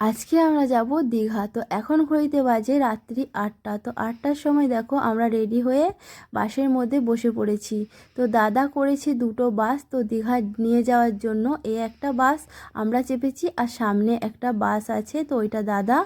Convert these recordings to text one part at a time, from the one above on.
আজকে আমরা যাব দীঘা। তো এখন ঘড়িতে বাজে রাত্রি আটটা। তো আটটার সময় দেখো আমরা রেডি হয়ে বাসের মধ্যে বসে পড়েছি। তো দাদা করেছে দুটো বাস, তো দীঘা নিয়ে যাওয়ার জন্য এই একটা বাস আমরা চেপেছি আর সামনে একটা বাস আছে, তো ওইটা দাদা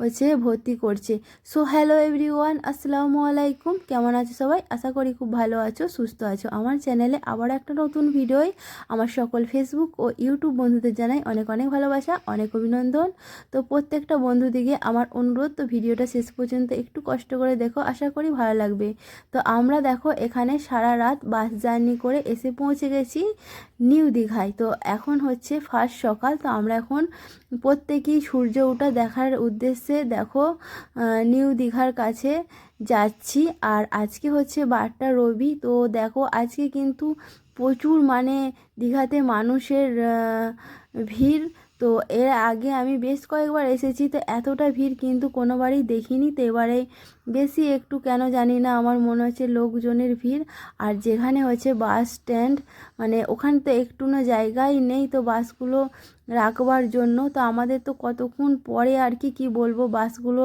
হচ্ছে ভর্তি করছে। সো হ্যালো এভরিওয়ান আসসালামু আলাইকুম। কেমন আছো সবাই? আশা করি খুব ভালো আছো, সুস্থ আছো। আমার চ্যানেলে আবার একটা নতুন ভিডিওয় আমার সকল ফেসবুক ও ইউটিউব বন্ধুদের জানাই অনেক অনেক ভালোবাসা, অনেক অভিনন্দন। তো প্রত্যেকটা বন্ধু দিকে আমার অনুরোধ, তো ভিডিওটা শেষ পর্যন্ত একটু কষ্ট করে দেখো, আশা করি ভালো লাগবে। তো আমরা দেখো এখানে সারা রাত বাস জার্নি করে এসে পৌঁছে গেছি নিউ দীঘায়। তো এখন হচ্ছে ফার্স্ট সকাল, তো আমরা এখন প্রত্যেকেই সূর্য ওঠা দেখার উদ্দেশ্যে দেখো নিউ দীঘার কাছে যাচ্ছি। আর আজকে হচ্ছে বারটা রবি, তো দেখো আজকে কিন্তু প্রচুর মানে দীঘাতে মানুষের ভিড় তো এর আগে আমি বেশ কয়েকবার এসেছি, তো এতটা ভিড় কিন্তু কোনোবারই দেখিনি। তো এবারে বেশি একটু কেন জানি না, আমার মনে হচ্ছে লোকজনের ভিড়। আর যেখানে হচ্ছে বাস স্ট্যান্ড মানে ওখান তো একটু না জায়গাই নেই তো বাসগুলো রাখবার জন্য। তো আমাদের তো কতক্ষণ পরে আর কি, কী বলব? বাসগুলো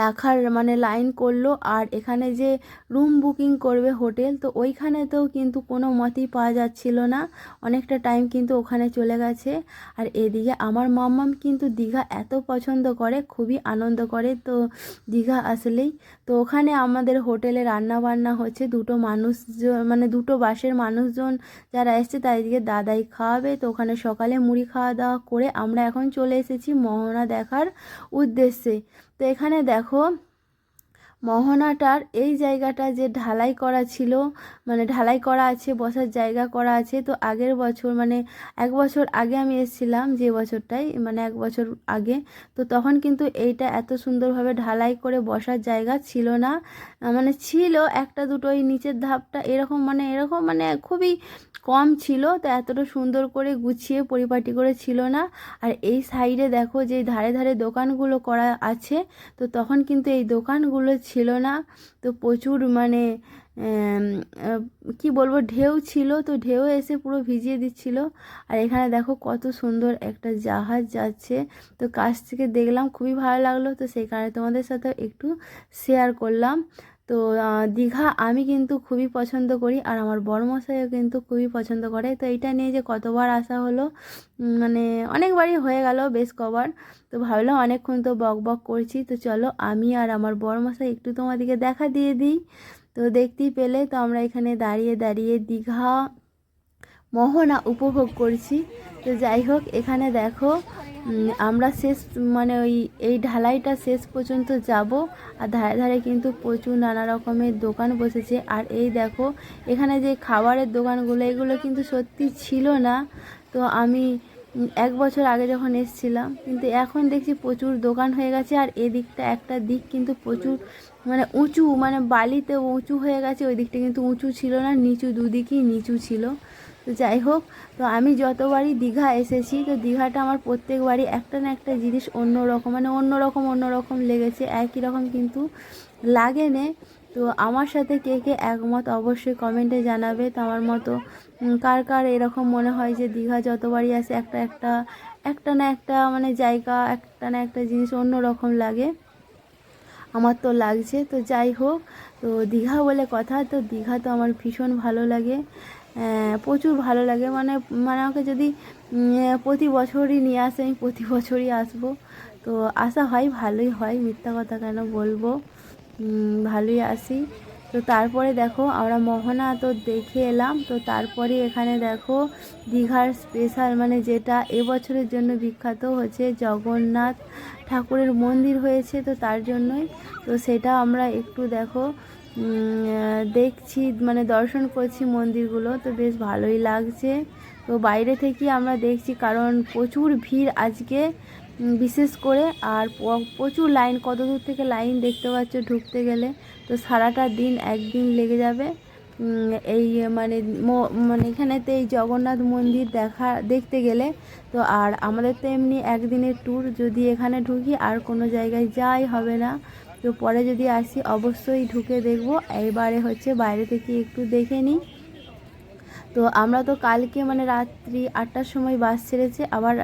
রাখার মানে লাইন করল। আর এখানে যে রুম বুকিং করবে হোটেল তো ওইখানেতেও কিন্তু কোনো মতেই পাওয়া যাচ্ছিল না। অনেকটা টাইম কিন্তু ওখানে চলে গেছে। আর এদিকে আমার মাম্মাম কিন্তু দীঘা এত পছন্দ করে, খুবই আনন্দ করে তো দীঘা আসলেই। তো ওখানে আমাদের হোটেলে রান্না বান্না হচ্ছে। দুটো মানুষ মানে দুটো বাসের মানুষজন যারা এসছে তাদেরকে দাদাই খাওয়াবে। তো ওখানে সকালে মুড়ি খাওয়া দাওয়া করে আমরা এখন চলে এসেছি মোহনা দেখার উদ্দেশ্যে। তো এখানে দেখো মোহনাটার এই জায়গাটা যে ঢালাই করা ছিল মানে ঢালাই করা আছে, বসার জায়গা করা আছে, তো আগের বছর মানে এক বছর আগে আমি এসেছিলাম যে বছরটাই মানে এক বছর আগে, তো তখন কিন্তু এইটা এত সুন্দরভাবে ঢালাই করে বসার জায়গা ছিল না। মানে ছিল একটা দুটো ওই নিচের ধাপটা এরকম মানে এরকম মানে খুবই কম ছিল, তো এতটা সুন্দর করে গুছিয়ে পরিপাটি করে ছিল না। আর এই সাইডে দেখো যে ধারে ধারে দোকানগুলো করা আছে, তো তখন কিন্তু এই দোকানগুলো ছিল না। তো প্রচুর মানে কি বলব, ঢেউ ছিল। তো ঢেউ এসে পুরো ভিজিয়ে দিচ্ছিল। আর এখানে দেখো কত সুন্দর একটা জাহাজ যাচ্ছে। তো কাছ থেকে দেখলাম, খুবই ভালো লাগল। তো সেই কারণে তোমাদের সাথে একটু শেয়ার করলাম। তো দীঘা আমি কিন্তু খুবই পছন্দ করি আর আমার বড়মশাইও কিন্তু খুবই পছন্দ করে। তো এইটা নিয়ে যে কতবার আসা হলো মানে অনেকবারই হয়ে গেল বেশ কবার। তো ভাবলাম অনেকক্ষণ তো বক বক করছি। তো চলো আমি আর আমার বড়মশাই একটু তোমাদেরকে দেখা দিয়ে দিই। তো দেখতেই পেলে, তো আমরা এখানে দাঁড়িয়ে দাঁড়িয়ে দীঘা মোহনা উপভোগ করছি। তো যাই হোক, এখানে দেখো আমরা শেষ মানে ওই, এই ঢালাইটা শেষ পর্যন্ত যাব। আর ধারে ধারে কিন্তু প্রচুর নানা রকমের দোকান বসেছে। আর এই দেখো, এখানে যে খাবারের দোকানগুলো, এগুলো কিন্তু সত্যি ছিল না। তো আমি এক বছর আগে যখন এসছিলাম, কিন্তু এখন দেখছি প্রচুর দোকান হয়ে গেছে। আর এদিকটা একটা দিক কিন্তু প্রচুর মানে উঁচু মানে বালিতে উঁচু হয়ে গেছে, ওই দিকটা কিন্তু উঁচু ছিল না, নিচু দুদিকই নিচু ছিল। তো যাই হোক, তো আমি যতবারই দীঘা এসেছি, তো দীঘাটা আমার প্রত্যেকবারই একটা না একটা জিনিস অন্য রকম মানে অন্য রকম অন্য রকম লেগেছে, একই রকম কিন্তু লাগে নে তো আমার সাথে কে কে একমত অবশ্যই কমেন্টে জানাবে। তো আমার মতো কার কার এরকম মনে হয় যে দীঘা যতবারই আসে, একটা একটা একটা না একটা মানে জায়গা, একটা না একটা জিনিস অন্য রকম লাগে। আমার তো লাগছে, তো যাই হোক, তো দীঘা বলে কথা, তো দীঘা তো আমার ভীষণ ভালো লাগে। প্রচুর ভালো লাগে মানে মানে আমাকে যদি প্রতি বছরই নিয়ে আসে, আমি প্রতি বছরই আসব। তো আসা হয় ভালোই হয়, মিথ্যা কথা কেন বলব? ভালোই আসি তো তারপরে দেখো, আমরা মোহনা তো দেখে এলাম। তো তারপরে এখানে দেখো, দীঘার স্পেশাল মানে যেটা এবছরের জন্য বিখ্যাত হচ্ছে জগন্নাথ ঠাকুরের মন্দির হয়েছে তো তার জন্যই। তো সেটা আমরা একটু দেখো দেখছি মানে দর্শন করছি মন্দিরগুলো। তো বেশ ভালোই লাগছে। তো বাইরে থেকে আমরা দেখছি, কারণ প্রচুর ভিড় আজকে। বিশেষ করে আর প্রচুর লাইন, কত দূর থেকে লাইন দেখতে পাচ্ছ ঢুকতে গেলে, তো সারাটা দিন একদিন লেগে যাবে। এই মানে মানে এখানেতে এই জগন্নাথ মন্দির দেখা, দেখতে গেলে, তো আর আমাদের তো এমনি একদিনের ট্যুর যদি এখানে ঢুকি আর কোনো জায়গায় যাই হবে না, তো পরে যদি আসি অবশ্যই ঢুকে দেখব। এইবারে হচ্ছে বাইরে থেকে একটু দেখে নিই। তো আমরা তো কালকে মানে রাত্রি আটটার সময় বাস ছেড়েছে, আবার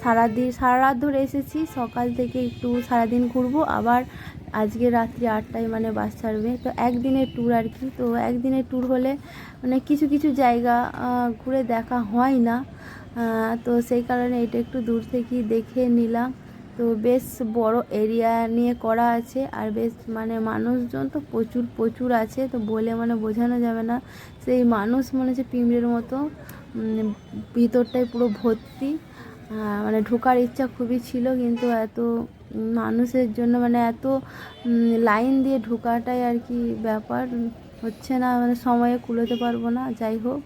সারাদিন সারা রাত ধরে এসেছি, সকাল থেকে একটু সারাদিন ঘুরবো, আবার আজকে রাত্রি আটটায় মানে বাস ছাড়বে। তো একদিনের ট্যুর আর কি, তো একদিনের ট্যুর হলে মানে কিছু কিছু জায়গা ঘুরে দেখা হয় না তো সেই কারণে এটা একটু দূর থেকেই দেখে নিলাম। তো বেশ বড় এরিয়া নিয়ে করা আছে আর বেশ মানে মানুষজন তো প্রচুর প্রচুর আছে। তো বলে মানে বোঝানো যাবে না। সেই মানুষ মনে হচ্ছে পিঁমড়ের মতো। ভিতরটাই পুরো ভর্তি। মানে ঢোকার ইচ্ছা খুবই ছিল কিন্তু এত মানুষের জন্য মানে এত লাইন দিয়ে ঢোকাটাই আর কি ব্যাপার। হচ্ছে না মানে সময়ে কুলোতে পারব না। যাই হোক।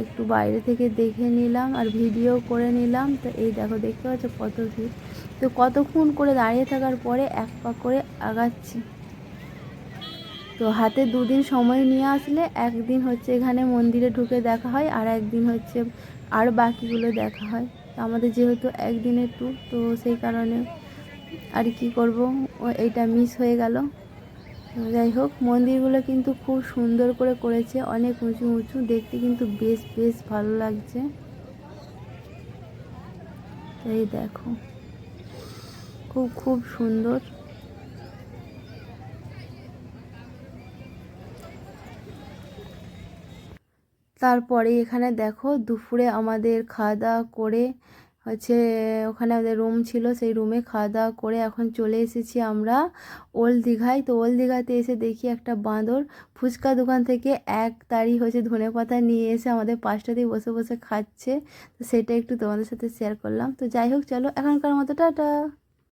একটু বাইরে থেকে দেখে নিলাম আর ভিডিও করে নিলাম। তো এই দেখো, দেখতে পাচ্ছ কত ভিড়। তো কতক্ষণ করে দাঁড়িয়ে থাকার পরে এক পা করে আগাচ্ছি। তো হাতে দুদিন সময় নিয়ে আসলে একদিন হচ্ছে এখানে মন্দিরে ঢুকে দেখা হয় আর একদিন হচ্ছে আর বাকিগুলো দেখা হয়। তো আমাদের যেহেতু একদিনের ট্যুর তো সেই কারণে আর কি করব, ও, এইটা মিস হয়ে গেল। যাই হোক, মন্দিরগুলো কিন্তু খুব সুন্দর করে করেছে। অনেক উঁচু উঁচু, দেখতে কিন্তু বেশ বেশ ভালো লাগছে। এই দেখো, খুব খুব সুন্দর। তারপরে এখানে দেখো, দুপুরে আমাদের খাওয়া দাওয়া করে হচ্ছে ওখানে আমাদের রুম ছিল, সেই রুমে খাওয়া দাওয়া করে এখন চলে এসেছি আমরা ওল্ড দীঘায়। তো ওল্ড দীঘাতে এসে দেখি একটা বাঁদর ফুচকা দোকান থেকে এক তাড়ি হচ্ছে ধনে পাতা নিয়ে এসে আমাদের পাঁচটাতেই বসে বসে খাচ্ছে। তো সেটা একটু তোমাদের সাথে শেয়ার করলাম। তো যাই হোক, চলো এখনকার মতো, টাটা!